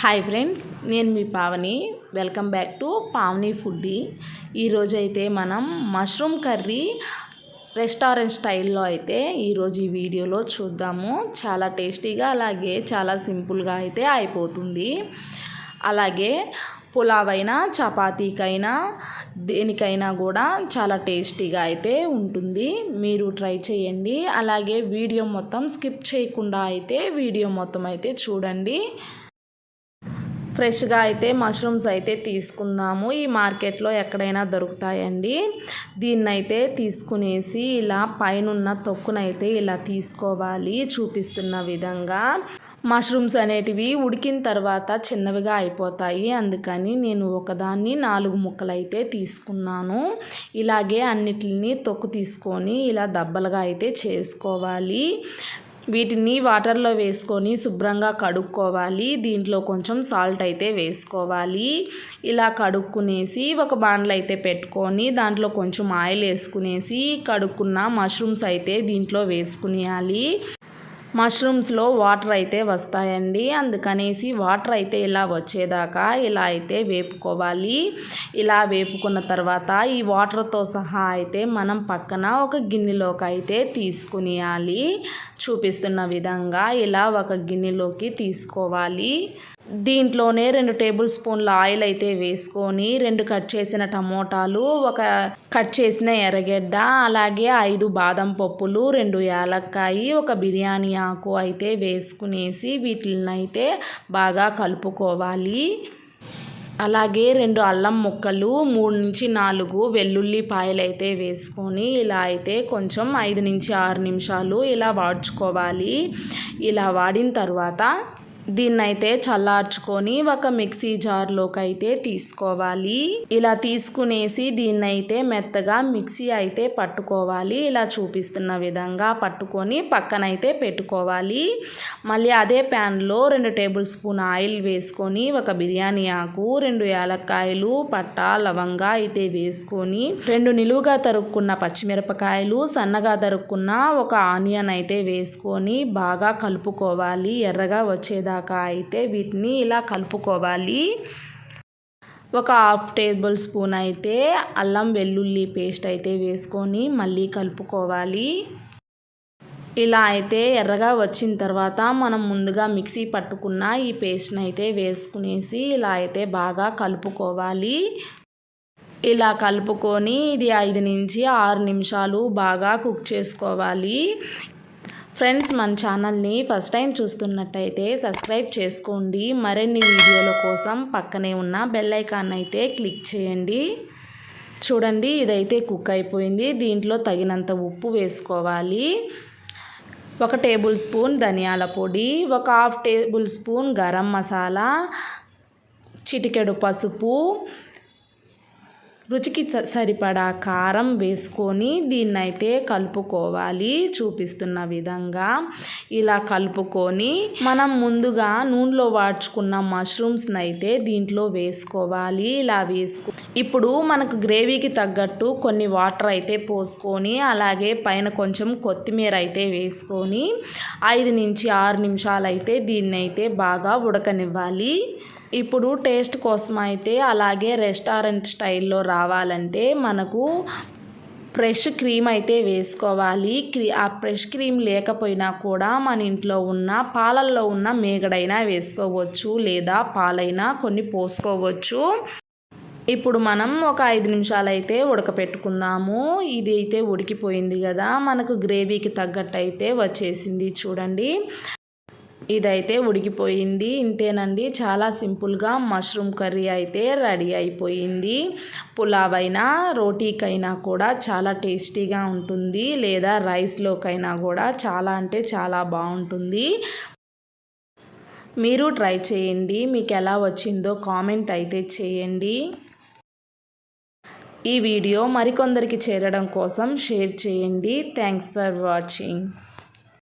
Hi friends నేను మీ Pavani. Welcome back to Pavani foodie ఈరోజు అయితే మనం మష్రూమ్ కర్రీ రెస్టారెంట్ స్టైల్లో అయితే ఈరోజు ఈ వీడియోలో చూద్దాము. చాలా టేస్టీగా అలాగే చాలా సింపుల్గా అయితే అయిపోతుంది. అలాగే పులావ్ అయినా చపాతీకైనా దేనికైనా కూడా చాలా టేస్టీగా అయితే ఉంటుంది. మీరు ట్రై చేయండి. అలాగే వీడియో మొత్తం స్కిప్ చేయకుండా అయితే వీడియో మొత్తం అయితే చూడండి. ఫ్రెష్గా అయితే మష్రూమ్స్ అయితే తీసుకుందాము. ఈ మార్కెట్లో ఎక్కడైనా దొరుకుతాయండి. దీన్నైతే తీసుకునేసి ఇలా పైన తొక్కునైతే ఇలా తీసుకోవాలి చూపిస్తున్న విధంగా. మష్రూమ్స్ అనేటివి ఉడికిన తర్వాత చిన్నవిగా అయిపోతాయి. అందుకని నేను ఒకదాన్ని నాలుగు ముక్కలు అయితే తీసుకున్నాను. ఇలాగే అన్నిటిని తొక్కు తీసుకొని ఇలా దబ్బలుగా అయితే చేసుకోవాలి. వీటిని వాటర్లో వేసుకొని శుభ్రంగా కడుక్కోవాలి. దీంట్లో కొంచెం సాల్ట్ అయితే వేసుకోవాలి. ఇలా కడుక్కునేసి ఒక బాండ్లు అయితే పెట్టుకొని దాంట్లో కొంచెం ఆయిల్ వేసుకునేసి కడుక్కున్న మష్రూమ్స్ అయితే దీంట్లో వేసుకునేయాలి. మష్రూమ్స్లో వాటర్ అయితే వస్తాయండి. అందుకనేసి వాటర్ అయితే ఇలా వచ్చేదాకా ఇలా అయితే వేపుకోవాలి. ఇలా వేపుకున్న తర్వాత ఈ వాటర్తో సహా అయితే మనం పక్కన ఒక గిన్నెలోకి అయితే తీసుకునియాలి. చూపిస్తున్న విధంగా ఇలా ఒక గిన్నెలోకి తీసుకోవాలి. దీంట్లోనే రెండు టేబుల్ స్పూన్ల ఆయిల్ అయితే వేసుకొని రెండు కట్ చేసిన టమోటాలు ఒక కట్ చేసిన ఎర్రగడ్డ అలాగే ఐదు బాదం పప్పులు రెండు యాలక్కాయి ఒక బిర్యానీ ఆకు అయితే వేసుకునేసి వీటిని అయితే బాగా కలుపుకోవాలి. అలాగే రెండు అల్లం ముక్కలు మూడు నుంచి నాలుగు వెల్లుల్లిపాయలు అయితే వేసుకొని ఇలా అయితే కొంచెం ఐదు నుంచి ఆరు నిమిషాలు ఇలా వాడ్చుకోవాలి. ఇలా వాడిన తర్వాత దీన్నైతే చల్లార్చుకొని ఒక మిక్సీ జార్లోకి అయితే తీసుకోవాలి. ఇలా తీసుకునేసి దీన్నైతే మెత్తగా మిక్సీ అయితే పట్టుకోవాలి. ఇలా చూపిస్తున్న విధంగా పట్టుకొని పక్కనైతే పెట్టుకోవాలి. మళ్ళీ అదే ప్యాన్లో రెండు టేబుల్ స్పూన్ ఆయిల్ వేసుకొని ఒక బిర్యానీ ఆకు రెండు యాలక్కాయలు పట్ట లవంగా అయితే వేసుకొని రెండు నిలువుగా తరుక్కున్న పచ్చిమిరపకాయలు సన్నగా తరుక్కున్న ఒక ఆనియన్ అయితే వేసుకొని బాగా కలుపుకోవాలి. ఎర్రగా వచ్చేదాకా దాకా అయితే వీటిని ఇలా కలుపుకోవాలి. ఒక హాఫ్ టేబుల్ స్పూన్ అయితే అల్లం వెల్లుల్లి పేస్ట్ అయితే వేసుకొని మళ్ళీ కలుపుకోవాలి. ఇలా అయితే ఎర్రగా వచ్చిన తర్వాత మనం ముందుగా మిక్సీ పట్టుకున్న ఈ పేస్ట్ని అయితే వేసుకునేసి ఇలా అయితే బాగా కలుపుకోవాలి. ఇలా కలుపుకొని ఇది ఐదు నుంచి ఆరు నిమిషాలు బాగా కుక్ చేసుకోవాలి. ఫ్రెండ్స్ మన ఛానల్ని ఫస్ట్ టైం చూస్తున్నట్టయితే సబ్స్క్రైబ్ చేసుకోండి. మరిన్ని వీడియోల కోసం పక్కనే ఉన్న బెల్ ఐకాన్ అయితే క్లిక్ చేయండి. చూడండి ఇదైతే కుక్ అయిపోయింది. దీంట్లో తగినంత ఉప్పు వేసుకోవాలి. ఒక టేబుల్ స్పూన్ ధనియాల పొడి ఒక half table spoon garam masala చిటికెడు పసుపు రుచికి సరిపడా కారం వేసుకొని దీన్నైతే కలుపుకోవాలి చూపిస్తున్న విధంగా. ఇలా కలుపుకొని మనం ముందుగా నూనెలో వాడ్చుకున్న మష్రూమ్స్ని అయితే దీంట్లో వేసుకోవాలి. ఇలా వేసుకు ఇప్పుడు మనకు గ్రేవీకి తగ్గట్టు కొన్ని వాటర్ అయితే పోసుకొని అలాగే పైన కొంచెం కొత్తిమీర అయితే వేసుకొని ఐదు నుంచి ఆరు నిమిషాలు అయితే దీన్ని అయితే బాగా ఉడకనివ్వాలి. ఇప్పుడు టేస్ట్ కోసం అయితే అలాగే రెస్టారెంట్ స్టైల్లో రావాలంటే మనకు ఫ్రెష్ క్రీమ్ అయితే వేసుకోవాలి. క్రీ ఆ ఫ్రెష్ క్రీమ్ లేకపోయినా కూడా మన ఇంట్లో ఉన్న పాలల్లో ఉన్న మేగడైనా వేసుకోవచ్చు లేదా పాలైనా కొన్ని పోసుకోవచ్చు. ఇప్పుడు మనం ఒక ఐదు నిమిషాలు అయితే ఉడకపెట్టుకుందాము. ఇది అయితే ఉడికిపోయింది కదా. మనకు గ్రేవీకి తగ్గట్టు అయితే వచ్చేసింది చూడండి. ఇదైతే ఉడికిపోయింది. ఇంతేనండి. చాలా సింపుల్గా మష్రూమ్ కర్రీ అయితే రెడీ అయిపోయింది. పులావ్ అయినా రోటీకైనా కూడా చాలా టేస్టీగా ఉంటుంది. లేదా రైస్లోకైనా కూడా చాలా అంటే చాలా బాగుంటుంది. మీరు ట్రై చేయండి. మీకు ఎలా వచ్చిందో కామెంట్ అయితే చేయండి. ఈ వీడియో మరికొందరికి చేరడం కోసం షేర్ చేయండి. Thanks for watching.